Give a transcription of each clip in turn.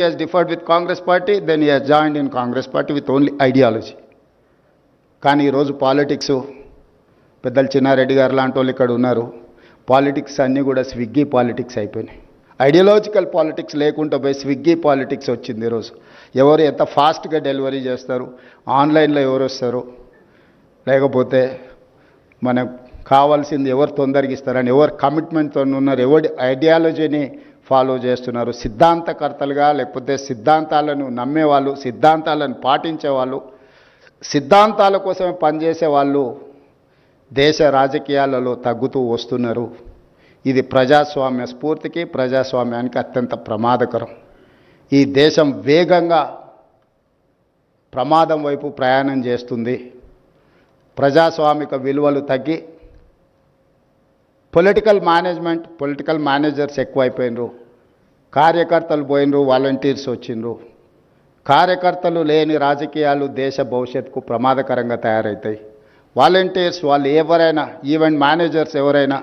he has differed with Congress party, then he has joined in Congress party with only ideology. కానీ ఈరోజు politics పెద్దలు చిన్నారెడ్డి గారు లాంటి వాళ్ళు ఇక్కడ ఉన్నారు. పాలిటిక్స్ అన్నీ కూడా స్విగ్గీ పాలిటిక్స్ అయిపోయినాయి. ఐడియాలజికల్ పాలిటిక్స్ లేకుండా పోయి స్విగ్గీ పాలిటిక్స్ వచ్చింది ఈరోజు ఎవరు ఎంత ఫాస్ట్గా డెలివరీ చేస్తారు? ఆన్లైన్లో ఎవరు వస్తారు? లేకపోతే మనకు కావాల్సింది ఎవరు తొందరగా ఇస్తారని ఎవరు కమిట్మెంట్తో ఉన్నారు ఎవరి ఐడియాలజీని ఫాలో చేస్తున్నారు. సిద్ధాంతకర్తలుగా లేకపోతే సిద్ధాంతాలను నమ్మేవాళ్ళు సిద్ధాంతాలను పాటించేవాళ్ళు సిద్ధాంతాల కోసమే పనిచేసే వాళ్ళు దేశ రాజకీయాలలో తగ్గుతూ వస్తున్నారు. ఇది ప్రజాస్వామ్య స్ఫూర్తికి ప్రజాస్వామ్యానికి అత్యంత ప్రమాదకరం. ఈ దేశం వేగంగా ప్రమాదం వైపు ప్రయాణం చేస్తుంది. ప్రజాస్వామిక విలువలు తగ్గి పొలిటికల్ మేనేజ్మెంట్ పొలిటికల్ మేనేజర్స్ ఎక్కువైపోయినరు. కార్యకర్తలు పోయినరు వాలంటీర్స్ వచ్చిండ్రు కార్యకర్తలు లేని రాజకీయాలు దేశ భవిష్యత్తుకు ప్రమాదకరంగా తయారవుతాయి వాలంటీర్స్ వాళ్ళు ఎవరైనా ఈవెంట్ మేనేజర్స్ ఎవరైనా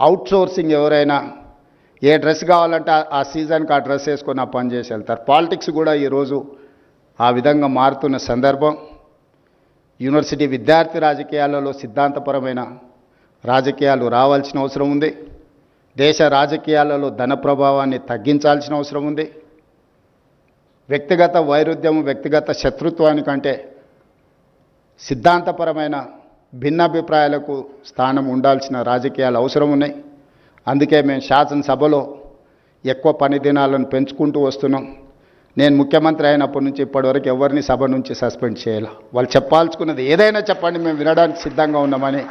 అవుట్సోర్సింగ్ ఎవరైనా ఏ డ్రెస్ కావాలంటే ఆ- సీజన్కి ఆ డ్రెస్ వేసుకొని ఆ పని చేసి వెళ్తారు. పాలిటిక్స్ కూడా ఈరోజు ఆ విధంగా మారుతున్న సందర్భం. యూనివర్సిటీ విద్యార్థి రాజకీయాలలో సిద్ధాంతపరమైన రాజకీయాలు రావాల్సిన అవసరం ఉంది. దేశ రాజకీయాలలో ధన ప్రభావాన్ని తగ్గించాల్సిన అవసరం ఉంది. వ్యక్తిగత వైరుధ్యం వ్యక్తిగత శత్రుత్వానికంటే సిద్ధాంతపరమైన భిన్నాభిప్రాయాలకు స్థానం ఉండాల్సిన రాజకీయాలు అవసరం ఉన్నాయి. అందుకే మేము శాసనసభలో ఎక్కువ పని దినాలను పెంచుకుంటూ వస్తున్నాం. నేను ముఖ్యమంత్రి అయినప్పటి నుంచి ఇప్పటివరకు ఎవరిని సభ నుంచి సస్పెండ్ చేయాలి? వాళ్ళు చెప్పాల్చుకున్నది ఏదైనా చెప్పండి మేము వినడానికి సిద్ధంగా ఉన్నామని.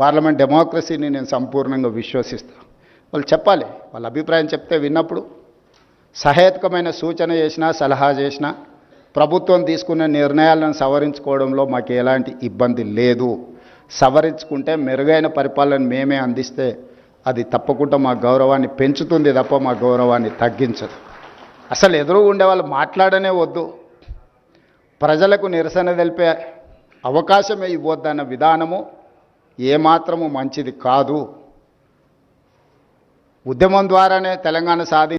పార్లమెంట్ డెమోక్రసీని నేను సంపూర్ణంగా విశ్వసిస్తాను వాళ్ళు చెప్పాలి వాళ్ళ అభిప్రాయం చెప్తే విన్నప్పుడు. సహేతుకమైన సూచన చేసినా సలహా చేసినా ప్రభుత్వం తీసుకున్న నిర్ణయాలను సవరించుకోవడంలో మాకు ఎలాంటి ఇబ్బంది లేదు. సవరించుకుంటే మెరుగైన పరిపాలన మేమే అందిస్తే అది తప్పకుండా మా గౌరవాన్ని పెంచుతుంది తప్ప మా గౌరవాన్ని తగ్గించదు. అసలు ఎదురు ఉండే వాళ్ళు మాట్లాడనే వద్దు. ప్రజలకు నిరసన తెలిపే అవకాశమే ఇవ్వద్దన్న విధానము ఏమాత్రము మంచిది కాదు. ఉద్యమం ద్వారానే తెలంగాణ సాధి